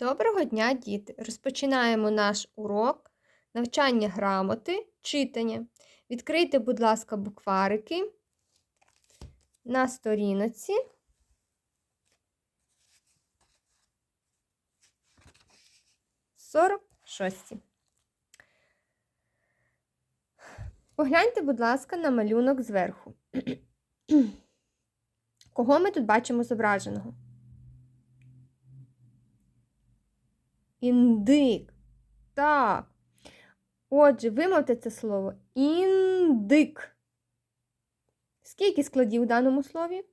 Доброго дня, діти! Розпочинаємо наш урок навчання грамоти, читання. Відкрийте, будь ласка, букварики на сторінці. Сорок шості. Погляньте, будь ласка, на малюнок зверху. Кого ми тут бачимо зображеного? Індик. Так. Отже, вимовте це слово. Індик. Скільки складів у даному слові?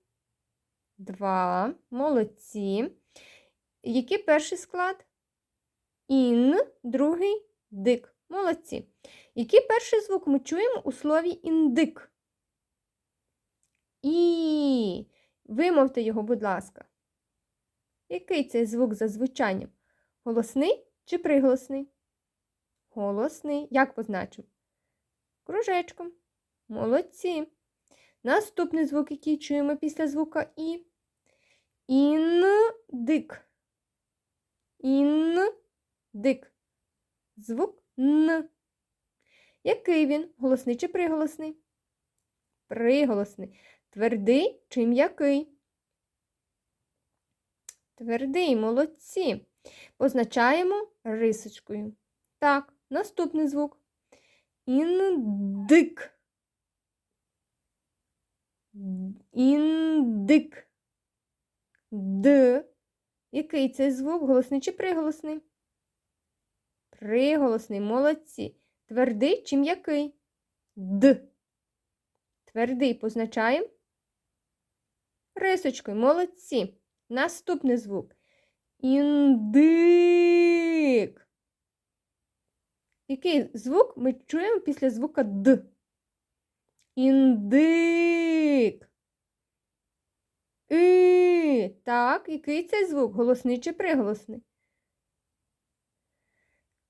Два. Молодці. Який перший склад? Ін, другий дик. Молодці. Який перший звук ми чуємо у слові індик? І. Вимовте його, будь ласка. Який цей звук за звучанням? Голосний чи приголосний? Голосний. Як позначив? Кружечком. Молодці. Наступний звук, який чуємо після звука І. Індик. Індик. Звук Н. Який він? Голосний чи приголосний? Приголосний. Твердий чи м'який? Твердий, молодці. Позначаємо рисочкою. Так, наступний звук. Індик. Індик. Д. Який цей звук? Голосний чи приголосний? Приголосний, молодці. Твердий чи м'який? Д. Твердий позначаємо рисочкою. Молодці. Наступний звук. Індик. Який звук ми чуємо після звука Д? Індик. І. Так, який це звук? Голосний чи приголосний?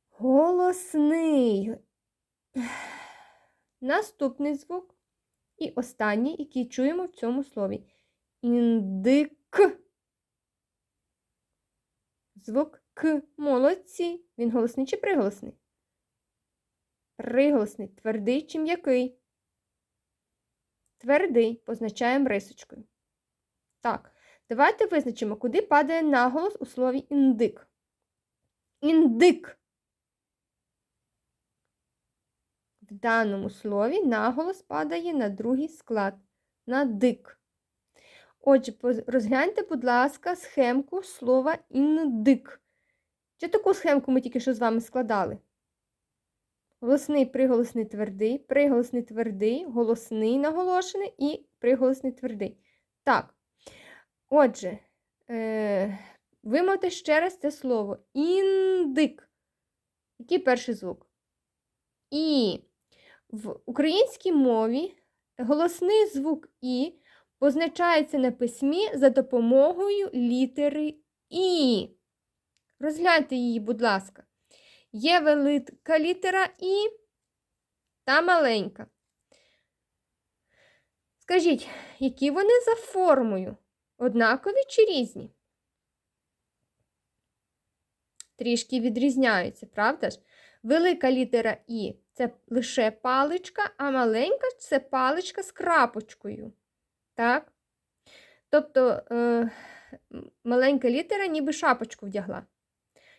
Голосний. Наступний звук. І останній, який чуємо в цьому слові. Індик. Звук К. Молодці. Він голосний чи приголосний? Приголосний. Твердий чи м'який? Твердий. Позначаємо рисочкою. Так, давайте визначимо, куди падає наголос у слові індик. Індик. В даному слові наголос падає на другий склад. На дик. Отже, розгляньте, будь ласка, схемку слова індик. Чи таку схемку ми тільки що з вами складали? Голосний, приголосний твердий, приголосний твердий, голосний наголошений і приголосний твердий. Так. Отже, е, вимовте ще раз це слово. Індик. Який перший звук? І. В українській мові голосний звук І позначається на письмі за допомогою літери І. Розгляньте її, будь ласка. Є велика літера І та маленька. Скажіть, які вони за формою? Однакові чи різні? Трішки відрізняються, правда ж? Велика літера І це лише паличка, а маленька це паличка з крапочкою. Так? Тобто е, маленька літера ніби шапочку вдягла.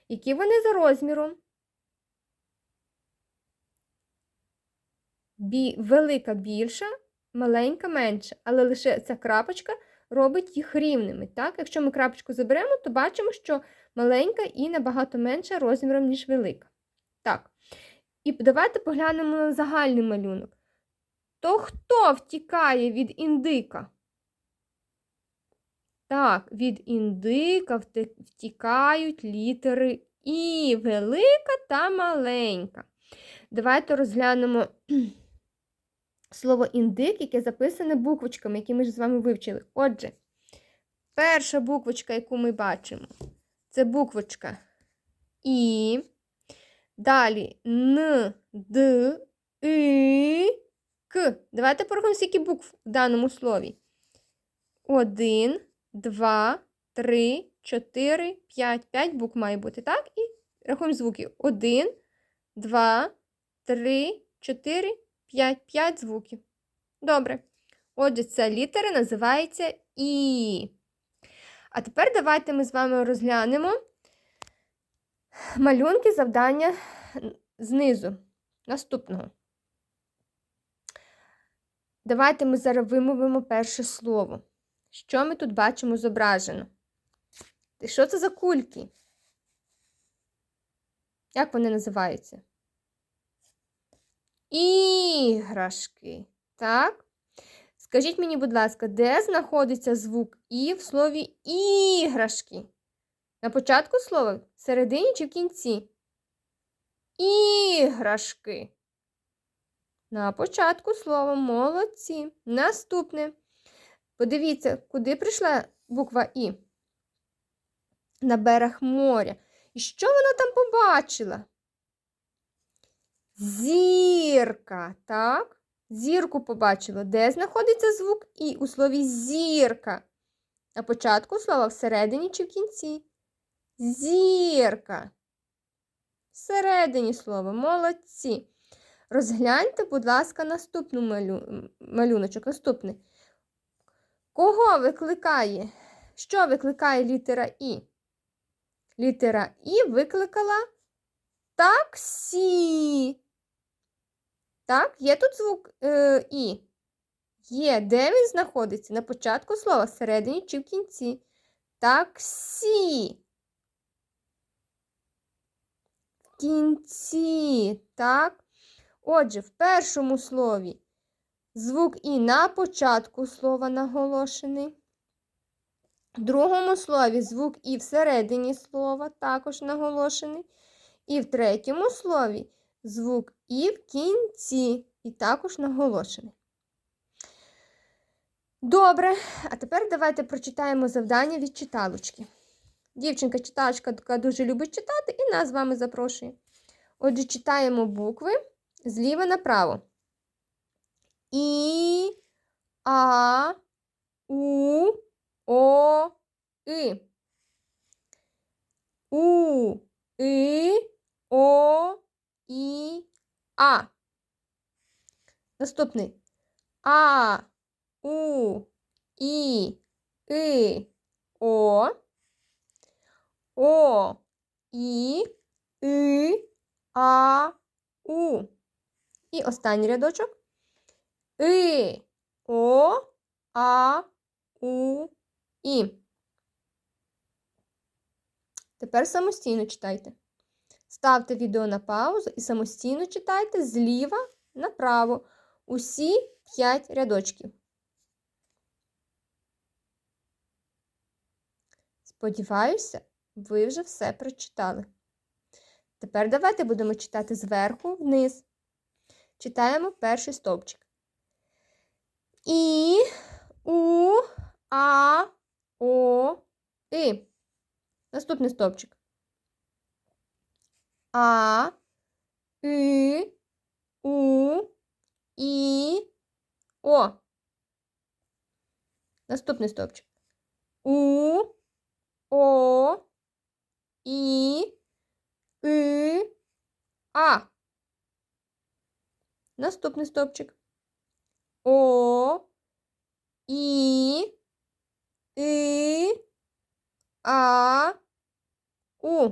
Які вони за розміром? Бі, Велика більша, маленька менша, але лише ця крапочка робить їх рівними. Так? Якщо ми крапочку заберемо, то бачимо, що маленька і набагато менша розміром, ніж велика. Так. І давайте поглянемо на загальний малюнок. То хто втікає від індика? Так, від індика втікають літери І велика та маленька. Давайте розглянемо слово індик, яке записане буквочками, які ми ж з вами вивчили. Отже, перша буквочка, яку ми бачимо, це буквочка І. Далі Н, Д, І, К. Давайте порахуємо, скільки букв в даному слові. Один, два, три, 4, 5. 5 букв має бути, так? І рахуємо звуки. 1, 2, 3, 4, 5. 5 звуків. Добре. Отже, ця літера називається І. А тепер давайте ми з вами розглянемо малюнки завдання знизу. Наступного. Давайте ми зараз вимовимо перше слово. Що ми тут бачимо зображено? І Що це за кульки? Як вони називаються? Іграшки. Так? Скажіть мені, будь ласка, де знаходиться звук І в слові іграшки? На початку слова, в середині чи в кінці? Іграшки. На початку слова молодці. Наступне. Подивіться, куди прийшла буква І? На берег моря. І що вона там побачила? Зірка, так? Зірку побачила. Де знаходиться звук І у слові зірка? На початку слова всередині чи в кінці? Зірка. Всередині слова. Молодці. Розгляньте, будь ласка, наступну малю... малюночок. Наступний. Кого викликає? Що викликає літера І? Літера І викликала таксі. Так, є тут звук е, І? Є. Де він знаходиться? На початку слова, всередині чи в кінці? Таксі. В кінці, так? Отже, в першому слові звук І на початку слова наголошений. В другому слові звук І всередині слова також наголошений. І в третьому слові звук І в кінці і також наголошений. Добре, а тепер давайте прочитаємо завдання від читалочки. Дівчинка-читалочка дуже любить читати і нас з вами запрошує. Отже, читаємо букви зліва направо. І, А, У, О, И. У, И, О, І, А. Наступний. А, У, І, И, О. О, І, И, А, У. І останній рядочок. И, О, А, У, І. Тепер самостійно читайте. Ставте відео на паузу і самостійно читайте зліва направо усі 5 рядочків. Сподіваюся, ви вже все прочитали. Тепер давайте будемо читати зверху вниз. Читаємо перший стовпчик. І, У, А, О, И. Наступний стовпчик. А, И, У, І, О. Наступний стовпчик. У, О, І, И, А. Наступний стовпчик. О, І, И, А, У.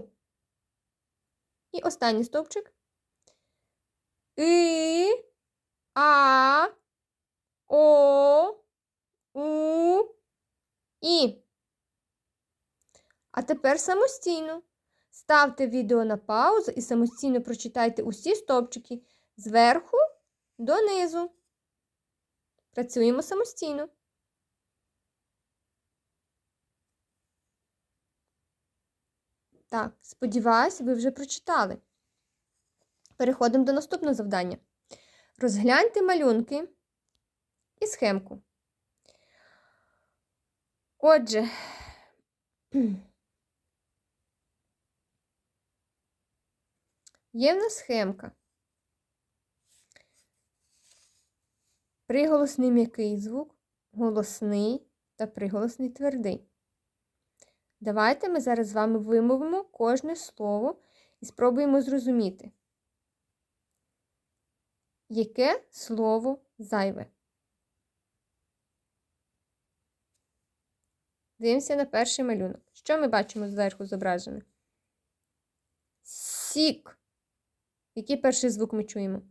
І останній стовпчик. И, А, О, У, І. А тепер самостійно. Ставте відео на паузу і самостійно прочитайте усі стовпчики зверху донизу. Працюємо самостійно. Так, сподіваюсь, ви вже прочитали. Переходимо до наступного завдання. Розгляньте малюнки і схемку. Отже, є в нас схемка. Приголосний м'який звук, голосний та приголосний твердий. Давайте ми зараз з вами вимовимо кожне слово і спробуємо зрозуміти, яке слово зайве. Дивимося на перший малюнок. Що ми бачимо зверху зображене? Сік. Який перший звук ми чуємо?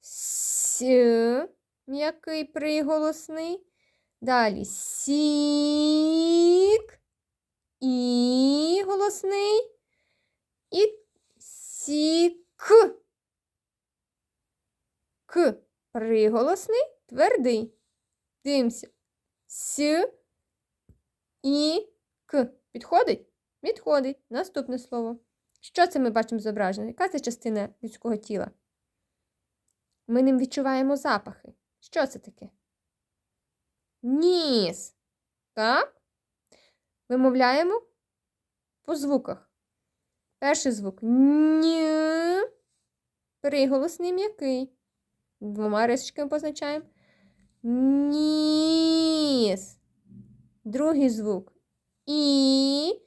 С, м'який приголосний. Далі сік. І голосний. І сік. К. Приголосний, твердий. Дивимося. С. І К. Підходить? Підходить. Наступне слово. Що це ми бачимо зображено? Яка це частина людського тіла? Ми ним відчуваємо запахи. Що це таке? Ніс. Так? Вимовляємо по звуках. Перший звук Ні. Приголосний м'який. Двома рисочками позначаємо. Ніс. Другий звук. І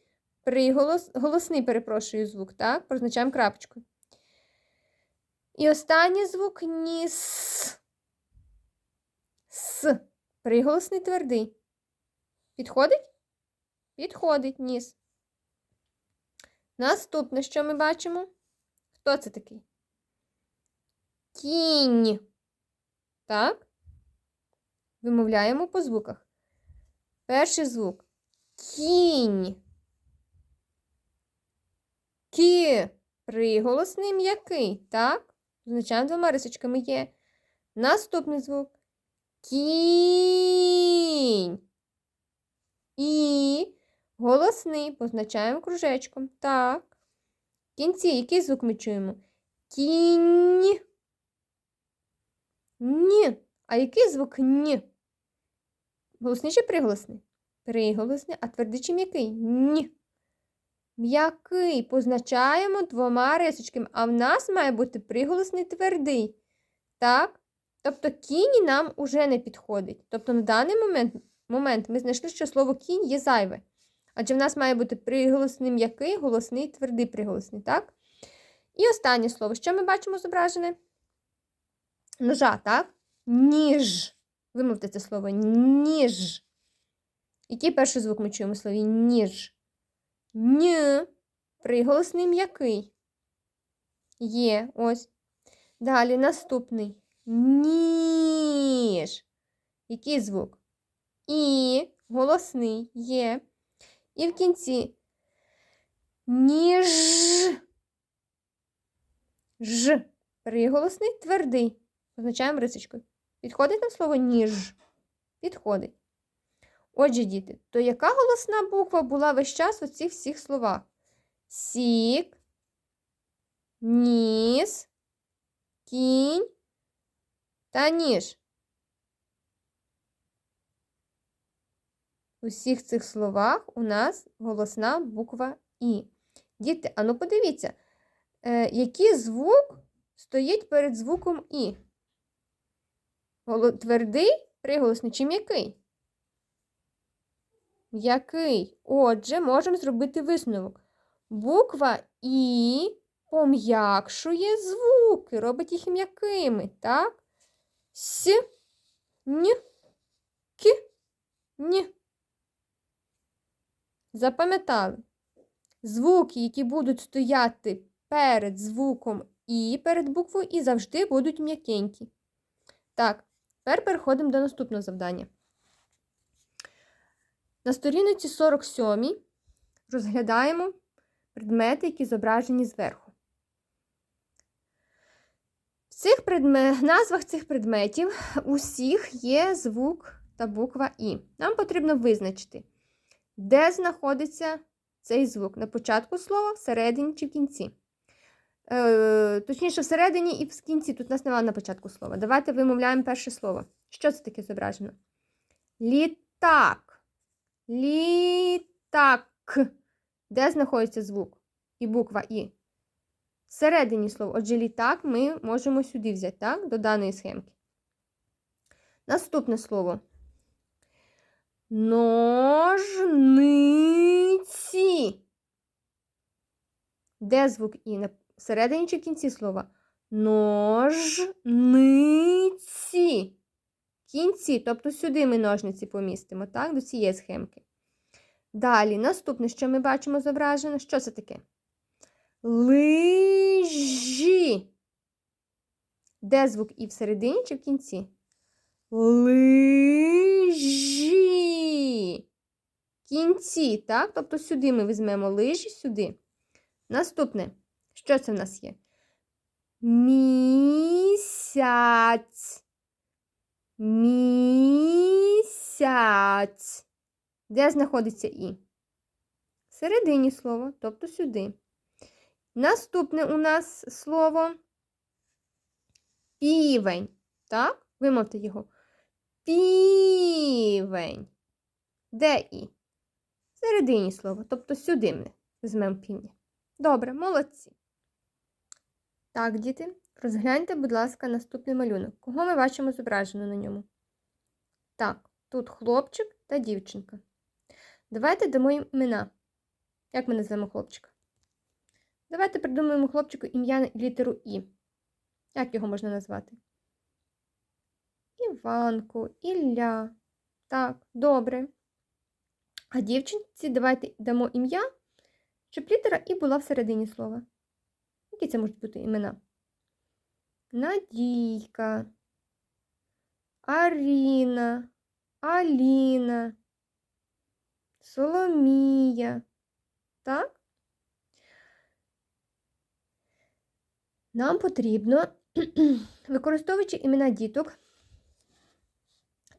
приголос, голосний, перепрошую, звук, так? Позначаємо крапочкою. І останній звук ніс. С. Приголосний твердий. Підходить? Підходить ніс. Наступне, що ми бачимо? Хто це такий? Кінь. Так? Вимовляємо по звуках. Перший звук. Кінь. Кі. Приголосний м'який. Так? Означаємо двома рисочками є. Наступний звук. Кінь. І. Голосний. Позначаємо кружечком. Так. Кінці який звук ми чуємо? Кінь. Ні. А який звук ні? Голосний чи приголосний? Приголосний, а твердий чи м'який? Ні. М'який позначаємо двома рисочками, а в нас має бути приголосний твердий. Так? Тобто кінь нам уже не підходить. Тобто на даний момент момент ми знайшли, що слово кінь є зайве. Адже в нас має бути приголосний м'який, голосний, твердий приголосний. так? І останнє слово. Що ми бачимо зображене? Ножа, так? Ніж. Вимовте це слово ніж. Який перший звук ми чуємо в слові ніж? Н. Приголосний м'який. Є. Ось. Далі наступний. Ніж. Який звук? І. Голосний є. І в кінці. Ніж. Ж. Приголосний твердий. Позначаємо рисочкою. Підходить нам слово ніж? Підходить. Отже, діти, то яка голосна буква була весь час у цих всіх словах? Сік, ніс, кінь та ніж. У всіх цих словах у нас голосна буква І. Діти, а ну подивіться, е, який звук стоїть перед звуком І? Твердий, приголосний чи м'який? Який? Отже, можемо зробити висновок. Буква І пом'якшує звуки, робить їх м'якими, так? С, Н, К, Н. Запам'ятали? Звуки, які будуть стояти перед звуком І, перед буквою І, завжди будуть м'якенькі. Так, тепер переходимо до наступного завдання. На сторінці 47 розглядаємо предмети, які зображені зверху. Цих предмет... назвах цих предметів усіх є звук та буква І. Нам потрібно визначити, де знаходиться цей звук на початку слова, всередині чи в кінці. Е, Точніше, всередині і в кінці. Тут нас немає на початку слова. Давайте вимовляємо перше слово. Що це таке зображено? Літак. Літак. Де знаходиться звук і буква І? Всередині слова. Отже, літак ми можемо сюди взяти, так? До даної схемки. Наступне слово. Ножниці. Де звук І? На середині чи кінці слова? Ножниці. Кінці, тобто сюди ми ножниці помістимо, так, до цієї схемки. Далі, наступне, що ми бачимо зображено, що це таке? Лижі. Де звук І всередині чи в кінці? Лижі. Кінці, так? Тобто сюди ми візьмемо лижі, сюди. Наступне, що це в нас є? Місяць. Місяць. Де знаходиться І? Всередині слова, тобто сюди. Наступне у нас слово півень. Так? Вимовте його. Півень. Де І? Всередині слова, тобто сюди ми візьмемо півня. Добре, молодці. Так, діти, розгляньте, будь ласка, наступний малюнок. Кого ми бачимо зображено на ньому? Так, тут хлопчик та дівчинка. Давайте дамо їм імена. Як ми назвемо хлопчика? Давайте придумаємо хлопчику ім'я літеру І. Як його можна назвати? Іванко, Ілля. Так, добре. А дівчинці давайте дамо ім'я, щоб літера І була всередині слова. Які це можуть бути імена? Надійка, Аріна, Аліна, Соломія. Так? Нам потрібно, використовуючи імена діток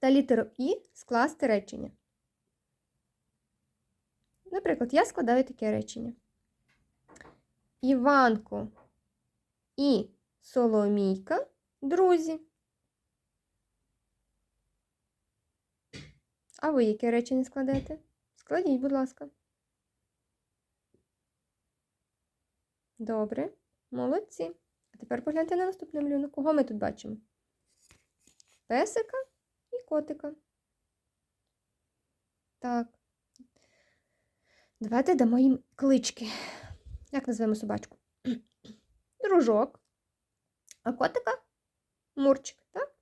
та літеру І, скласти речення. Наприклад, я складаю таке речення. Іванко і Соломійка друзі. А ви яке речення складете? Складіть, будь ласка. Добре, молодці. А тепер погляньте на наступний малюнок. Кого ми тут бачимо? Песика і котика. Так. Давайте дамо їм клички. Як назвемо собачку? Дружок. А котика Мурчик, так?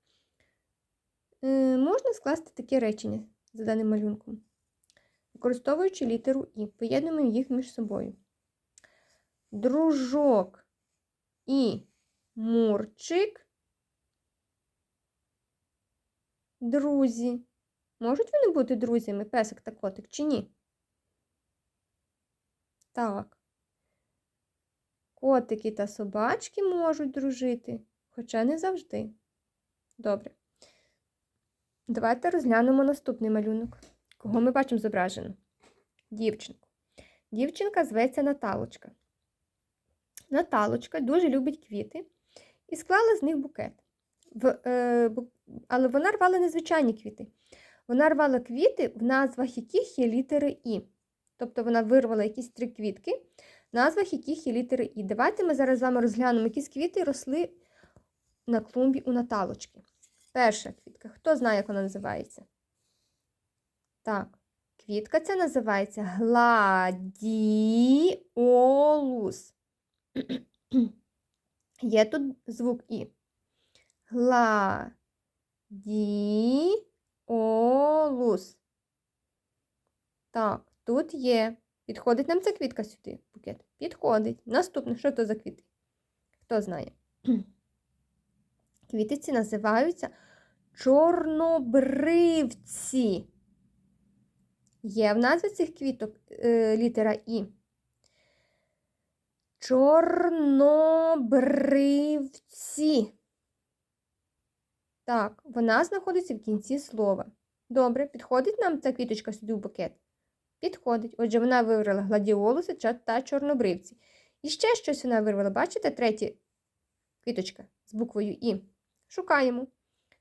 Е, можна скласти таке речення за даним малюнком, використовуючи літеру І. Поєднуємо їх між собою. Дружок і Мурчик. Друзі. Можуть вони бути друзями, песик та котик, чи ні? Так. Котики та собачки можуть дружити, хоча не завжди. Добре. Давайте розглянемо наступний малюнок. Кого ми бачимо зображено? Дівчинку. Дівчинка зветься Наталочка. Наталочка дуже любить квіти і склала з них букет. В, е, бу, але вона рвала незвичайні квіти. Вона рвала квіти, в назвах яких є літери І. Тобто вона вирвала якісь три квітки, в назвах яких є літери І. Давайте ми зараз з вами розглянемо, які квіти росли на клумбі у Наталочки. Перша квітка. Хто знає, як вона називається? Так, квітка ця називається гладіолус. Є тут звук І. Гладіолус. Так, тут є. Підходить нам ця квітка сюди, букет? Підходить. Наступне, що то за квіти? Хто знає? Квітиці називаються чорнобривці. Є в назві цих квіток е, літера І. Чорнобривці. Так, вона знаходиться в кінці слова. Добре, підходить нам ця квіточка сюди в букет? Підходить. Отже, вона вибрала гладіолуси та чорнобривці. І ще щось вона вирвала. Бачите, третя квіточка з буквою І. Шукаємо.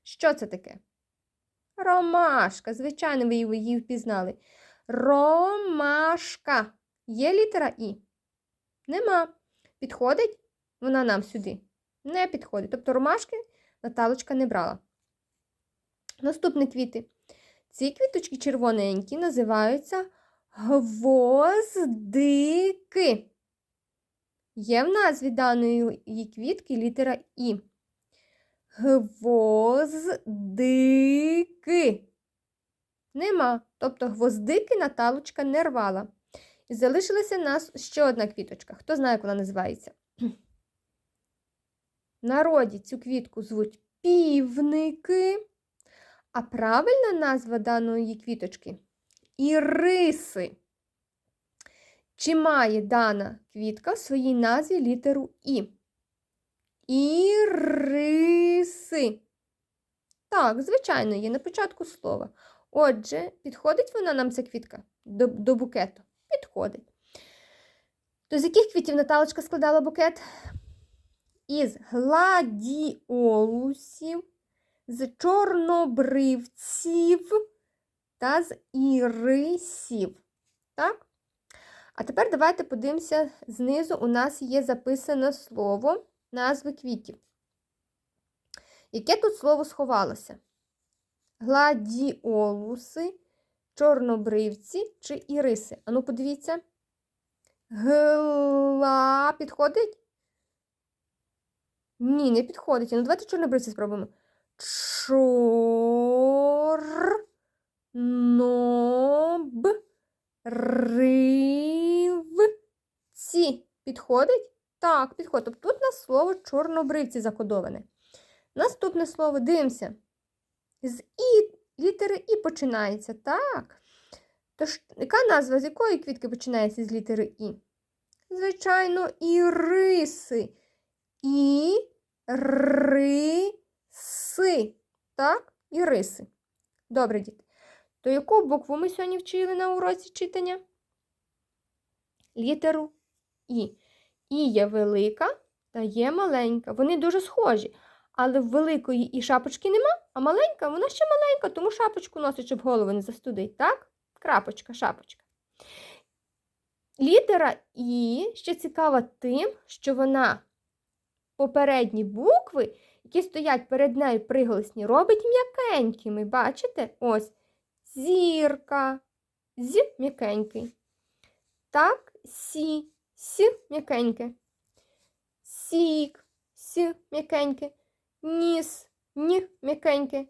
Що це таке? Ромашка. Звичайно, ви її впізнали. Ромашка. Є літера І? Нема. Підходить вона нам сюди? Не підходить. Тобто ромашки Наталочка не брала. Наступні квіти. Ці квіточки червоненькі називаються гвоздики. Є в назві даної її квітки літера І. Гвоздики. Нема. Тобто гвоздики Наталочка не рвала. І залишилася нас ще одна квіточка. Хто знає, як вона називається? В народі цю квітку звуть півники, а правильна назва даної квіточки іриси. Чи має дана квітка в своїй назві літеру І? Іриси. Так, звичайно, є на початку слова. Отже, підходить вона нам ця квітка до, до букету? Підходить. То з яких квітів Наталочка складала букет? Із гладіолусів, з чорнобривців та з ірисів. Так? А тепер давайте подивимося, знизу у нас є записане слово назви квітів. Яке тут слово сховалося? Гладіолуси, чорнобривці чи іриси? Ану, подивіться. Гла підходить? Ні, не підходить. Ну, давайте чорнобривці спробуємо. Чор. Ноб. Ривці. Підходить? Так, підходить. Тобто тут у нас слово чорнобривці закодоване. Наступне слово дивимося. З І літери І починається. Так. Тож, яка назва з якої квітки починається з літери І? Звичайно, іриси. І риси. Так? Іриси. Добре, діти. То яку букву ми сьогодні вчили на уроці читання? Літеру І. І є велика та є маленька. Вони дуже схожі. Але великої і шапочки нема, а маленька, вона ще маленька, тому шапочку носить, щоб голову не застудить. Так? Крапочка, шапочка. Літера І ще цікава тим, що вона попередні букви, які стоять перед нею приголосні, робить м'якенькими. Бачите? Ось зірка, з м'якенький. Так, сі, с м'якеньке. Сік, с м'якеньке. Ніс, ні м'якеньке.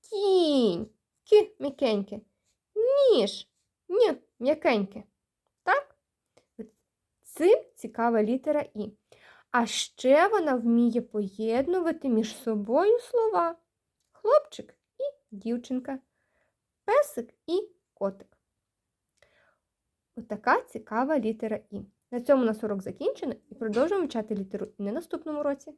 Кінь, кі м'якеньке. Ніж, ні м'якеньке. Так? Цим цікава літера І. А ще вона вміє поєднувати між собою слова хлопчик і дівчинка, песик і котик. Отака цікава літера І. На цьому у нас урок закінчено і продовжуємо вчати літеру І на наступному році.